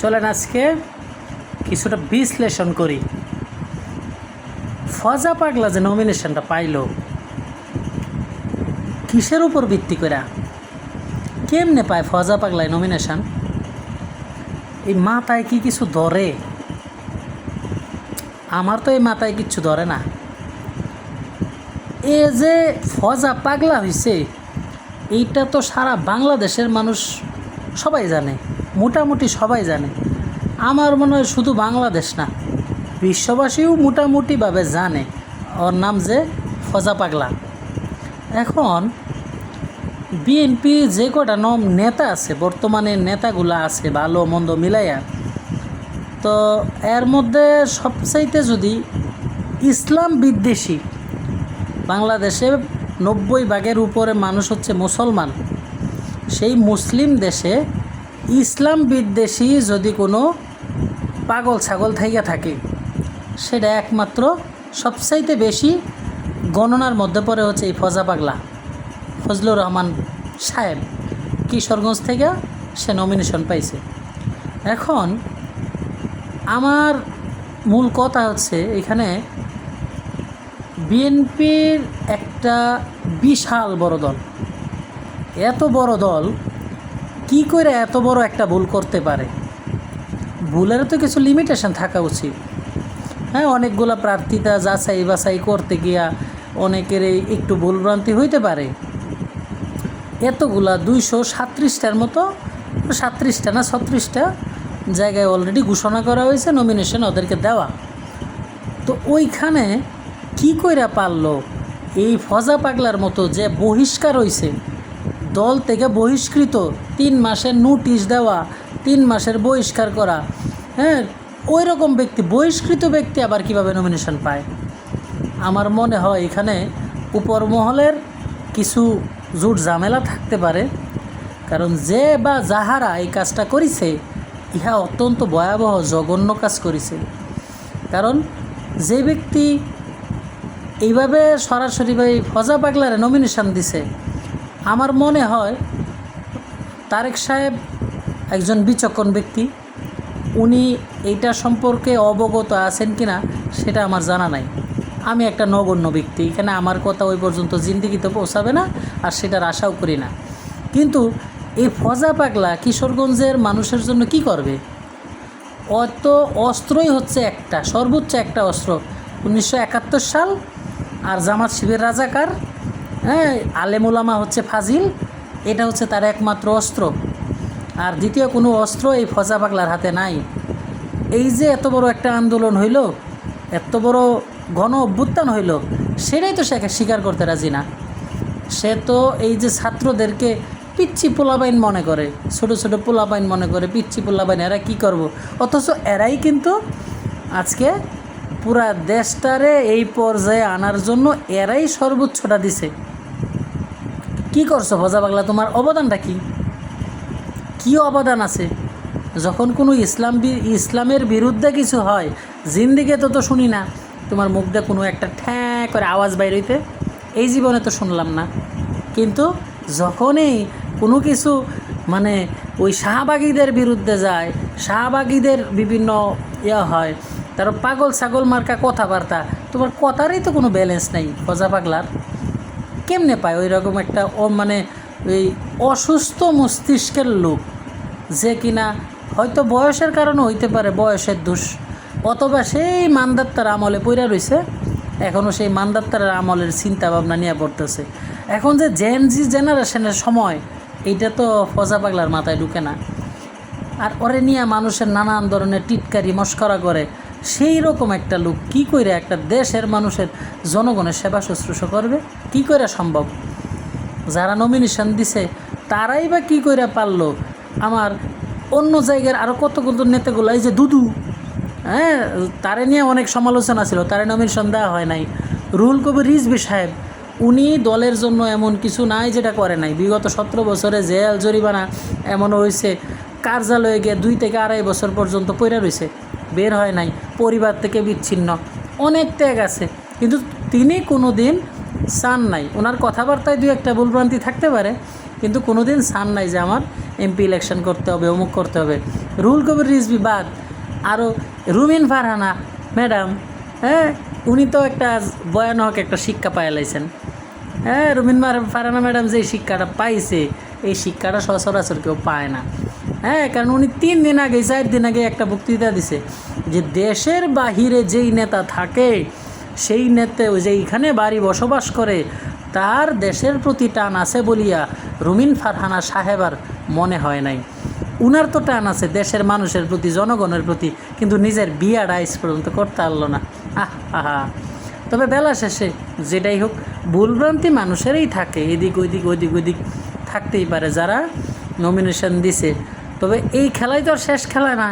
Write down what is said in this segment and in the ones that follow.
চলেন আজকে কিছুটা বিশ্লেষণ করি। ফজা পাগলা যে নমিনেশনটা পাইলো, কিসের উপর ভিত্তি করে কেমনে পায় ফজা পাগলায় নমিনেশন এই মাথায় কি কিছু ধরে? আমার তো এই মাথায় কিচ্ছু ধরে না। এ যে ফজা পাগলা হয়েছে এইটা তো সারা বাংলাদেশের মানুষ সবাই জানে। মোটামুটি সবাই জানে। আমার মনে হয় শুধু বাংলাদেশ না, বিশ্ববাসীও মোটামুটিভাবে জানে। ওর নাম যে ফজা পাগলা। এখন বিএনপি যে কটা নম নেতা আছে, বর্তমানে নেতাগুলা আছে, ভালো মন্দ মিলাইয়া, তো এর মধ্যে সবচাইতে যদি ইসলাম বিদ্বেষী, বাংলাদেশে নব্বই ভাগের উপরে মানুষ হচ্ছে মুসলমান। সেই মুসলিম দেশে ইসলাম বিদ্বেষী যদি কোনো পাগল ছাগল থাইয়া থাকে, সেটা একমাত্র সবচাইতে বেশি গণনার মধ্যে পড়ে হচ্ছে এই ফজা পাগলা। ফজলুর রহমান সাহেব, কিশোরগঞ্জ থেকে সে নমিনেশন পাইছে। এখন আমার মূল কথা হচ্ছে এখানে বিএনপির একটা বিশাল বড় দল। এত বড় দল কি করে এত বড় একটা ভুল করতে পারে? ভুলেরও তো কিছু লিমিটেশন থাকা উচিত। হ্যাঁ অনেকগুলা প্রার্থীতা যাচাই বাছাই করতে গিয়া অনেকের একটু ভুলভ্রান্তি হইতে পারে। এতগুলা দুইশো সাত্রিশটার মতো, সাত্রিশটা না ছত্রিশটা জায়গায় অলরেডি ঘোষণা করা হয়েছে নমিনেশন ওদেরকে দেওয়া। তো ওইখানে কি কইরা পারল? এই ফজা পাগলার মতো যে বহিষ্কার হইছে দল থেকে বহিষ্কৃত তিন মাসের নোটিশ দেওয়া, তিন মাসের বহিষ্কার করা। হ্যাঁ ওই রকম ব্যক্তি, বহিষ্কৃত ব্যক্তি আবার কীভাবে নমিনেশন পায়? আমার মনে হয় এখানে উপর মহলের কিছু জুট ঝামেলা থাকতে পারে, কারণ যে বা যাহারা এই কাজটা করিছে, ইহা অত্যন্ত ভয়াবহ, জঘন্য কাজ করেছে। কারণ যে ব্যক্তি এইভাবে সরাসরিভাবে ফজা পাগলারে নমিনেশন দিছে আমার মনে হয় তারেক সাহেব একজন বিচক্ষণ ব্যক্তি। উনি এইটা সম্পর্কে অবগত আছেন কি না সেটা আমার জানা নাই। আমি একটা নগণ্য ব্যক্তি, এখানে আমার কথা ওই পর্যন্ত জিন্দিগিতে পৌঁছাবে না আর সেটার আশাও করি না। কিন্তু এই ফজা পাগলা কিশোরগঞ্জের মানুষের জন্য কি করবে? অত অস্ত্রই হচ্ছে একটা, সর্বোচ্চ একটা অস্ত্র। উনিশশো একাত্তর সাল আর জামাত শিবের রাজাকার হ্যাঁ আলেমুলামা হচ্ছে ফাজিল, এটা হচ্ছে তার একমাত্র অস্ত্র। আর দ্বিতীয় কোনো অস্ত্র এই ফজা পাগলার হাতে নাই। এই যে এত বড় একটা আন্দোলন হইল, এত বড় ঘন অভ্যুত্থান হইল, সেটাই তো সে স্বীকার করতে রাজি না। সে তো এই যে ছাত্রদেরকে পিচ্ছি পোলাবাইন মনে করে, ছোট ছোট পোলাবাইন মনে করে পিচ্ছি পোলাবাইন, এরা কি করব? অথচ এরাই কিন্তু আজকে পুরা দেশটারে এই পর্যায়ে আনার জন্য এরাই সর্বোচ্চটা দিছে। কি করছ ভজা পাগলা? তোমার অবদানটা কি? কি অবদান আছে? যখন কোনো ইসলাম ইসলামের বিরুদ্ধে কিছু হয় জিন্দিগে তো তো শুনি না। তোমার মুখ দিয়ে কোনো একটা ঠ্যাঁ করে আওয়াজ বাইর হইতে, এই জীবনে তো শুনলাম না। কিন্তু যখনই কোনো কিছু মানে ওই শাহবাগীদের বিরুদ্ধে যায়, শাহবাগীদের বিভিন্ন ইয়া হয় তার পাগল ছাগল মার্কা কথাবার্তা, তোমার কথারই তো কোনো ব্যালেন্স নেই খোঁজা পাগলার। কেমনে পায়? ওই রকম একটা ও মানে ওই অসুস্থ মস্তিষ্কের লোক যে কিনা হয়তো বয়সের কারণে হইতে পারে, বয়সের দোষ। অথবা সেই মান্দাত্তার আমলে পইরা রইছে এখনও সেই মান্দাত্তার আমলের চিন্তা ভাবনা নিয়ে পড়তেছে। এখন যে জেন জি জেনারেশনের সময়, এইটা তো ফজা পাগলার মাথায় ঢুকে না। আর ওরে নিয়ে মানুষের নানান ধরনের টিটকারি, মস্করা করে। সেই রকম একটা লোক কী করে একটা দেশের মানুষের জনগণের সেবা শুশ্রূষা করবে? কি করে সম্ভব? যারা নমিনেশন দিছে, তারাই বা কী করে পারল? আমার অন্য জায়গার আরও কত কত নেতাগুলো, এই যে দুদু হ্যাঁ তারে নিয়ে অনেক সমালোচনা ছিল, তারে নমিনেশন দেওয়া হয় নাই। রুহুল কবির রিজবি সাহেব, উনি দলের জন্য এমন কিছু নাই যেটা করে নাই। বিগত সতেরো বছরে জেল, জরিমানা এমন হয়েছে কার্যালয়ে গিয়ে দুই থেকে আড়াই বছর পর্যন্ত পইরা রয়েছে বের হয় নাই, পরিবার থেকে বিচ্ছিন্ন। অনেক ত্যাগ আছে, কিন্তু তিনি কোনো দিন চান নাই। ওনার কথাবার্তায় দু একটা ভুলভ্রান্তি থাকতে পারে, কিন্তু কোনো দিন চান নাই যে আমার এমপি ইলেকশন করতে হবে, অমুক করতে হবে। রুল কবির রিজবি বাদ আরও রুমিন ফারহানা, ম্যাডাম হ্যাঁ উনি তো একটা ভয়ানক একটা শিক্ষা পায় লাইছেন। হ্যাঁ রুমিন ফারহানা ম্যাডাম যে শিক্ষাটা পাইছে, এই শিক্ষাটা সচরাচর কেউ পায় না। হ্যাঁ কারণ উনি তিন দিন আগে, চার দিন আগে একটা বক্তৃতা দিছে যে দেশের বাহিরে যেই নেতা থাকে, সেই নেতা যেইখানে বাড়ি বসবাস করে, তার দেশের প্রতি টান আছে বলিয়া রুমিন ফারহানা সাহেবার মনে হয় নাই। উনার তো টান আছে দেশের মানুষের প্রতি, জনগণের প্রতি, কিন্তু নিজের বিয়া আইস পর্যন্ত করতে পারল না। আহ, আহা। তবে বেলা শেষে যেটাই হোক, ভুলভ্রান্তি মানুষেরই থাকে, এদিক ওইদিক ওইদিক ওইদিক থাকতেই পারে। যারা নমিনেশন দিছে তবে এই খেলাই তো আর শেষ খেলা না।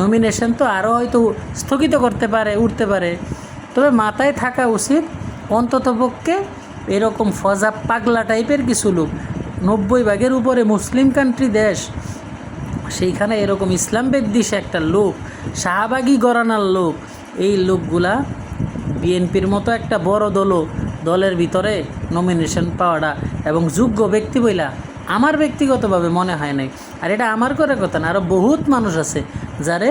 নমিনেশন তো আরও হয়তো স্থগিত করতে পারে, উঠতে পারে। তবে মাথায় থাকা উচিত অন্ততপক্ষে এরকম ফজা পাগলা টাইপের কিছু লোক। নব্বই ভাগের উপরে মুসলিম কান্ট্রি দেশ, সেইখানে এরকম ইসলাম বেদ্দিসে একটা লোক, শাহবাগী গরানার লোক, এই লোকগুলা বিএনপির মতো একটা বড় দলও দলের ভিতরে নমিনেশন পাওয়াটা এবং যোগ্য ব্যক্তি বইলা আমার ব্যক্তিগতভাবে মনে হয় নাই। আর এটা আমার করে কথা না আরও বহুত মানুষ আছে যারে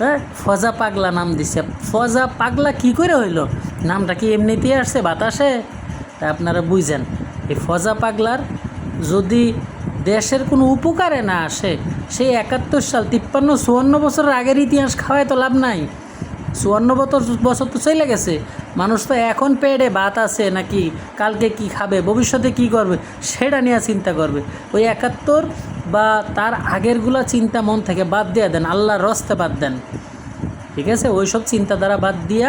হ্যাঁ, ফজা পাগলা নাম দিছে। ফজা পাগলা কি করে হইল? নামটা কি এমনিতেই আসছে? বাতাসে? তা আপনারা বুঝেন। এই ফজা পাগলার যদি দেশের কোনো উপকারে না আসে সেই একাত্তর সাল তিপ্পান্ন চুয়ান্ন বছরের আগের ইতিহাস খাওয়ায় তো লাভ নাই। চুয়ান্ন বছর বছর তো চলে গেছে। মানুষ তো এখন পেটে ভাত আছে নাকি, কালকে কি খাবে, ভবিষ্যতে কি করবে, সেটা নিয়ে চিন্তা করবে। ওই একাত্তর বা তার আগেরগুলা চিন্তা মন থেকে বাদ দিয়ে দেন, আল্লাহর রস্তে বাদ দেন। ঠিক আছে? ওই সব চিন্তাধারা বাদ দিয়া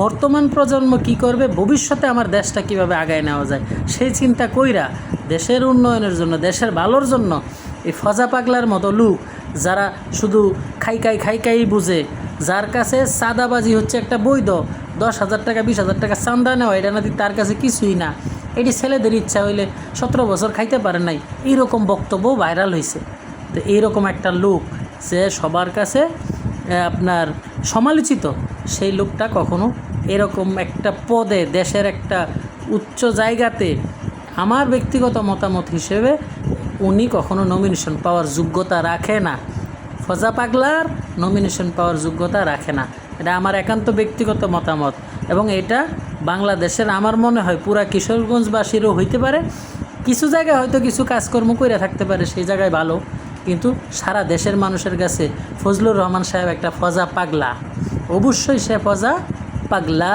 বর্তমান প্রজন্ম কি করবে, ভবিষ্যতে আমার দেশটা কীভাবে আগায় নেওয়া যায়, সেই চিন্তা কইরা দেশের উন্নয়নের জন্য, দেশের ভালোর জন্য এই ফজা পাগলার মতো লোক যারা শুধু খাইকাই খাইকাই বুঝে যার কাছে সাদাবাজি হচ্ছে একটা বৈধ, দশ হাজার টাকা, বিশ হাজার টাকা চান্দা নেওয়া, এটা নাকি তার কাছে কিছুই না। এটি ছেলেদের ইচ্ছা হইলে সতেরো বছর খাইতে পারে নাই। এইরকম বক্তব্য ভাইরাল হয়েছে তো এইরকম একটা লোক যে সবার কাছে আপনার সমালোচিত, সেই লোকটা কখনো এরকম একটা পদে, দেশের একটা উচ্চ জায়গাতে আমার ব্যক্তিগত মতামত হিসেবে উনি কখনো নমিনেশন পাওয়ার যোগ্যতা রাখে না। ফজা পাগলার নমিনেশন পাওয়ার যোগ্যতা রাখে না। এটা আমার একান্ত ব্যক্তিগত মতামত এবং এটা বাংলাদেশের আমার মনে হয় পুরা কিশোরগঞ্জবাসীরও হইতে পারে। কিছু জায়গায় হয়তো কিছু কাজকর্ম করে থাকতে পারে, সেই জায়গায় ভালো। কিন্তু সারা দেশের মানুষের কাছে ফজলুর রহমান সাহেব একটা ফজা পাগলা। অবশ্যই সে ফজা পাগলা।